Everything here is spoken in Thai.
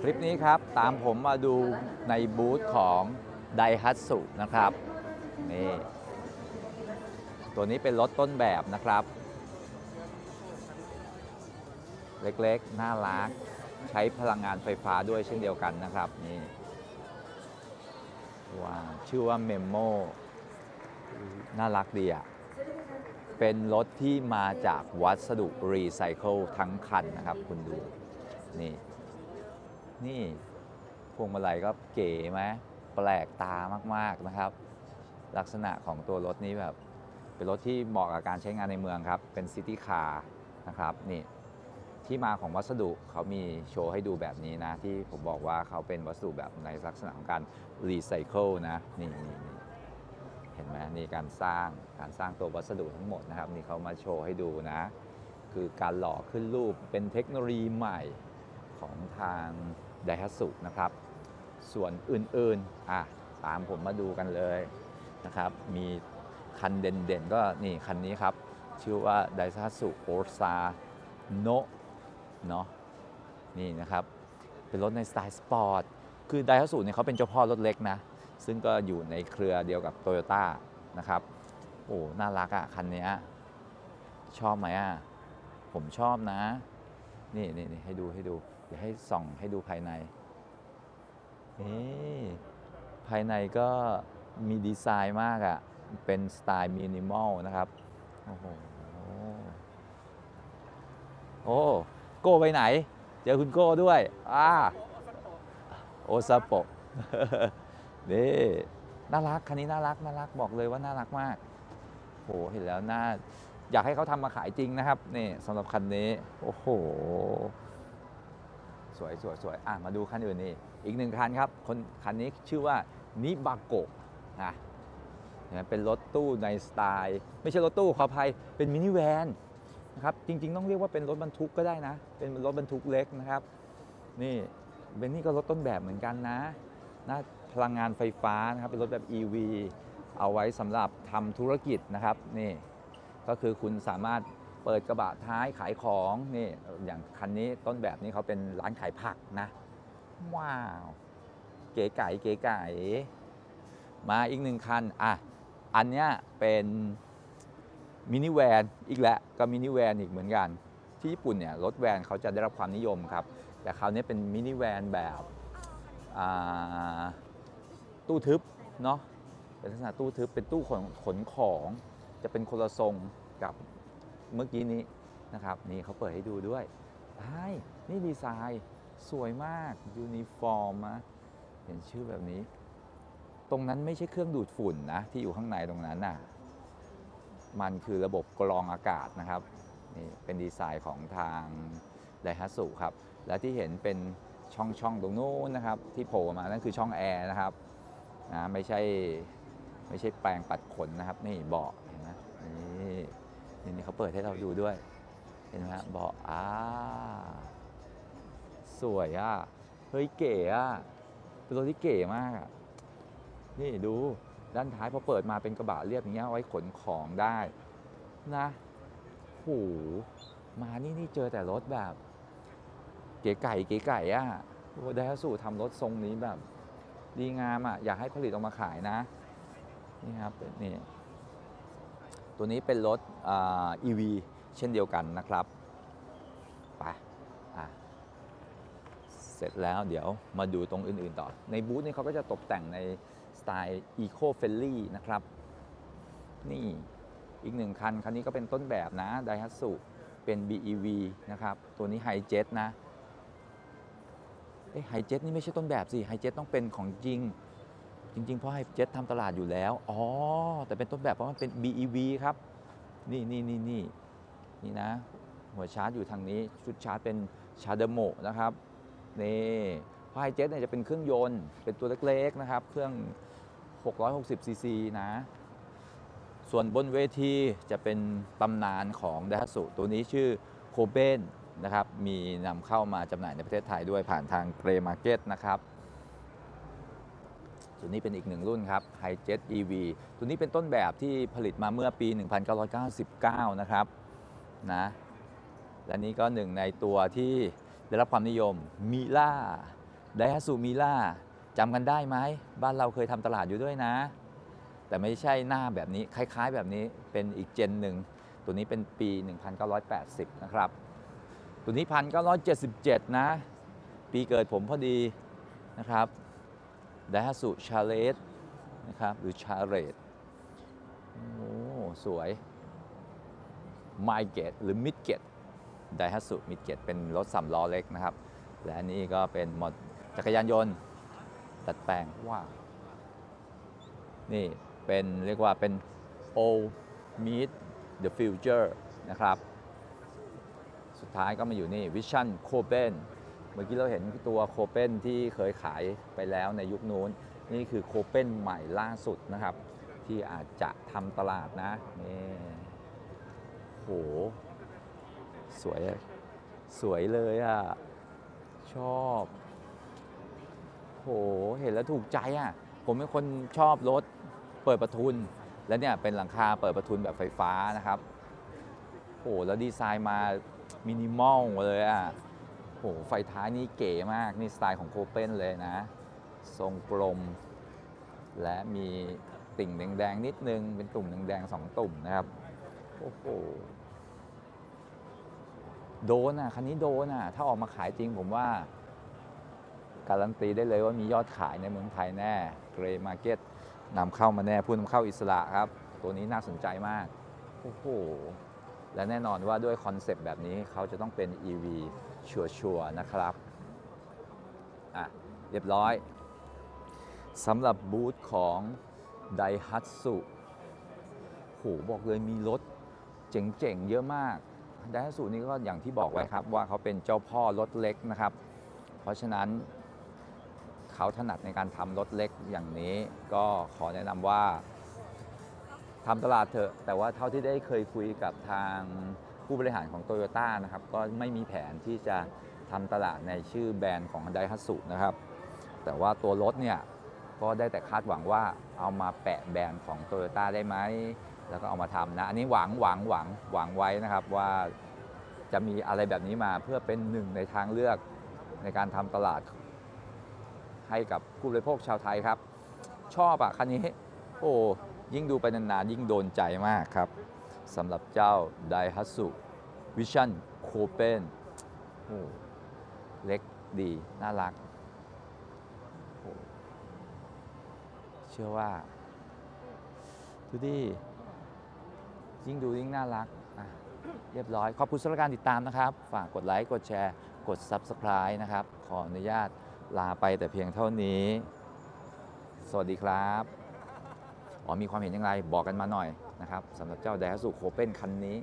คลิปนี้ครับ ตามผมมาดูในบูธของไดฮัตสุนะครับนี่ตัวนี้เป็นรถต้นแบบนะครับ เล็กๆ น่ารัก ใช้พลังงานไฟฟ้าด้วยเช่นเดียวกันนะครับนี่ว้าวชื่อว่าเมมโมน่ารักดีอะเป็นรถที่มาจากวัสดุรีไซเคิลทั้งคันนะครับ คุณดูนี่ นี่พวงมาลัยก็เก๋ไหมแปลกตามากๆนะครับ ลักษณะของตัวรถนี้แบบเป็นรถที่เหมาะกับการใช้งานในเมืองครับ เป็นซิตี้คาร์นะครับนี่ที่มาของวัสดุเขามีโชว์ให้ดูแบบนี้นะ ที่ผมบอกว่าเขาเป็นวัสดุแบบในลักษณะของการรีไซเคิลนะนี่นี่นเห็นไหมนี่การสร้างการสร้างตัววัสดุทั้งหมดนะครับ นี่เขามาโชว์ให้ดูนะ คือการหล่อขึ้นรูปเป็นเทคโนโลยีใหม่ของทาง ไดฮัตสุนะครับ ส่วนอื่นๆอะตามผมมาดูกันเลยนะครับ มีคันเด่นๆ ก็นี่คันนี้ครับ ชื่อว่าไดฮัตสุโอซาโนเนาะนี่นะครับ เป็นรถในสไตล์สปอร์ต คือไดฮัตสุเนี่ยเขาเป็นเจ้าพ่อรถเล็กนะ ซึ่งก็อยู่ในเครือเดียวกับโตโยต้านะครับ โอ้ น่ารักอะ่ะ คันนี้ชอบไหมอะ่ะ ผมชอบนะ นี่นี่ให้ดูให้ดู ดี๋ยวให้ส่องให้ดูภายในนี่ภายในก็มีดีไซน์มากอะ่ะ เป็นสไตล์มินิมอลนะครับ โอ้โห โอ้ โก้ไปไหน เจอคุณโก้ด้วยอ่าโอซาโปะนี่น่ารัก คันนี้น่ารัก น่ารัก บอกเลยว่าน่ารักมากโห เห็นแล้วน่า อยากให้เขาทำมาขายจริงนะครับ นี่สำหรับคันนี้ โอ้โห สวยสวยสวยอะมาดูคันอื่นนี่อีกหนึ่งคันครับคนคันนี้ชื่อว่านิบาโกะนะเนี่ยเป็นรถตู้ในสไตล์ ไม่ใช่รถตู้ขออภัยเป็นมินิแวนนะครับจริง ๆ ต้องเรียกว่าเป็นรถบรรทุกก็ได้นะ เป็นรถบรรทุกเล็กนะครับนี่เบนนี่ก็รถต้นแบบเหมือนกันนะนะพลังงานไฟฟ้านะครับเป็นรถแบบ EV เอาไว้สำหรับทำธุรกิจนะครับนี่ก็คือคุณสามารถ เปิดกระบะท้ายขายของนี่อย่างคันนี้ต้นแบบนี้เขาเป็นร้านขายผักนะ ว้าว เก๋ไก่เก๋ไก่มาอีกหนึ่งคันอะอันเนี้ยเป็นมินิแวนอีกแล้วก็มินิแวนอีกเหมือนกัน ที่ญี่ปุ่นเนี่ยรถแวนเขาจะได้รับความนิยมครับ แต่คราวนี้เป็นมินิแวนแบบตู้ทึบเนาะเป็นลักษณะตู้ทึบเป็นตู้ขนขนของจะเป็นคนละทรงกับ เมื่อกี้นี้นะครับนี่เขาเปิดให้ดูด้วยใช่นี่ดีไซน์สวยมากยูนิฟอร์มนะเห็นชื่อแบบนี้ ตรงนั้นไม่ใช่เครื่องดูดฝุ่นนะที่อยู่ข้างในตรงนั้นน่ะมันคือระบบกรองอากาศนะครับนี่เป็นดีไซน์ของทางไดฮัตสุครับ และที่เห็นเป็นช่องช่องตรงนู้นนะครับ ที่โผล่มานั่นคือช่องแอร์นะครับนะไม่ใช่ไม่ใช่แปรงปัดขนนะครับ นี่เบาะ นี่นี่เขาเปิดให้เราดูด้วย เห็นไหมฮะเบาะอ่าสวยอะ เฮ้ยเก๋อะ เป็นรถที่เก๋มากอะ นี่ดูด้านท้ายพอเปิดมาเป็นกระบะเรียบอย่างเงี้ยเอาไว้ขนของได้นะโหมานี่นี่เจอแต่รถแบบ เก๋ไก่เก๋ไก่อะโอ้ไดฮัสุทำรถทรงนี้แบบ ดีงามอะ อยากให้ผลิตออกมาขายนะ นี่ครับนี่ ตัวนี้เป็นรถอ EV เช่นเดียวกันนะครับไปเสร็จแล้วเดี๋ยวมาดูตรงอื่นๆต่อ ในบูธนี่เขาก็จะตกแต่งในสไตล์ Eco Friendly นะครับ นี่อีกหนึ่งคัน คันนี้ก็เป็นต้นแบบนะ Daihatsu เป็น BEV นะครับ ตัวนี้ Hi Jet นะเอ้ไฮเจ็ตนี่ไม่ใช่ต้นแบบสิไฮเจ็ตต้องเป็นของจริง จริงๆเพราะไฮเจ็ตทำตลาดอยู่แล้ว อ๋อ แต่เป็นต้นแบบเพราะมันเป็น BEV ครับ นี่นี่นี่นี่นี่นะ หัวชาร์จอยู่ทางนี้ ชุดชาร์จเป็นชาร์เดโมนะครับ นี่เพราะไฮเจ็ตเนี่ยจะเป็นเครื่องยนต์ เป็นตัวเล็กๆนะครับ เครื่อง 660 ซีซีนะ ส่วนบนเวทีจะเป็นตำนานของด a ฮัสุตัวนี้ชื่อโคเบนนะครับ มีนำเข้ามาจำหน่ายในประเทศไทยด้วยผ่านทางเกรมาร์เก็ตนะครับ ตัวนี้เป็นอีกหนึ่งรุ่นครับ h i j e t EV ตัวนี้เป็นต้นแบบที่ผลิตมาเมื่อปี 1999 นะครับนะและนี่ก็หนึ่งในตัวที่ได้รับความนิยมมิล่าไดฮัสุมิล่าจำกันได้ไหม บ้านเราเคยทำตลาดอยู่ด้วยนะ แต่ไม่ใช่หน้าแบบนี้ คล้ายๆ แบบนี้เป็นอีกเจนหนึ่ง ตัวนี้เป็นปี 1980 นะครับ ตัวนี้ 1977 นะ ปีเกิดผมพอดีนะครับ ดฮัตสุชาเลตนะครับหรือชาเรตโอ้สวยไมเกตหรือมิดเกตไดฮัตสุมิดเกตเป็นรถสามล้อเล็กนะครับ และอันนี้ก็เป็นมอเตอร์จักรยานยนต์ตัดแปลงว้าวนี่เป็นเรียกว่าเป็น old meet the future นะครับ สุดท้ายก็มาอยู่นี่ Vision c o p e n เมื่อกี้เราเห็นตัวโคเปนที่เคยขายไปแล้วในยุคนู้น นี่คือโคเปนใหม่ล่าสุดนะครับ ที่อาจจะทำตลาดนะนี่โห สวย สวยเลยอะ ชอบ โห เห็นแล้วถูกใจอะ ผมเป็นคนชอบรถเปิดประทุน แล้วเนี่ยเป็นหลังคาเปิดประทุนแบบไฟฟ้านะครับ โห แล้วดีไซน์มามินิมอลเลยอะ โหไฟท้ายนี่เก๋มาก นี่สไตล์ของโคเปนเลยนะ ทรงกลม และมีติ่งแดงๆ นิดนึง เป็นตุ่มแดงๆสองตุ่มนะครับ โอ้โห โดนอะ คันนี้โดนอะ ถ้าออกมาขายจริงผมว่า การันตีได้เลยว่ามียอดขายในเมืองไทยแน่ เกรย์มาร์เก็ตนำเข้ามาแน่ ผู้นำเข้าอิสระครับ ตัวนี้น่าสนใจมาก โอ้โห และแน่นอนว่าด้วยคอนเซปต์แบบนี้เขาจะต้องเป็น EV ชัวร์ๆนะครับ อะ เรียบร้อยสำหรับบูธของ Daihatsu โหบอกเลยมีรถเจ๋งๆ เยอะมาก Daihatsu นี่ก็อย่างที่บอกไว้ครับ ว่าเขาเป็นเจ้าพ่อรถเล็กนะครับ เพราะฉะนั้นเขาถนัดในการทำรถเล็กอย่างนี้ก็ขอแนะนำว่า ทำตลาดเถอะ แต่ว่าเท่าที่ได้เคยคุยกับทางผู้บริหารของโตโยต้านะครับ ก็ไม่มีแผนที่จะทำตลาดในชื่อแบรนด์ของไดฮัตสุนะครับ แต่ว่าตัวรถเนี่ยก็ได้แต่คาดหวังว่าเอามาแปะแบรนด์ของโตโยต้าได้ไหม แล้วก็เอามาทำนะ อันนี้หวังหวังหวังหวังไว้นะครับว่าจะมีอะไรแบบนี้มาเพื่อเป็นหนึ่งในทางเลือกในการทำตลาดให้กับผู้บริโภคชาวไทยครับ ชอบอะคันนี้ โอ้ ยิ่งดูไปนานๆ ยิ่งโดนใจมากครับสำหรับเจ้า Daihatsu Vision c o p e n โอ้เล็กดี น่ารัก เชื่อว่า ดูดิ ยิ่งดูยิ่งน่ารัก เรียบร้อย ขอบคุณสำหรับการติดตามนะครับ ฝากกดไลค์ กดแชร์ กด Subscribe นะครับ ขออนุญาตลาไปแต่เพียงเท่านี้ สวัสดีครับ อ๋อมีความเห็นอย่างไรบอกกันมาหน่อยนะครับสำหรับเจ้า d a ฮัสุโคเปนคันนี้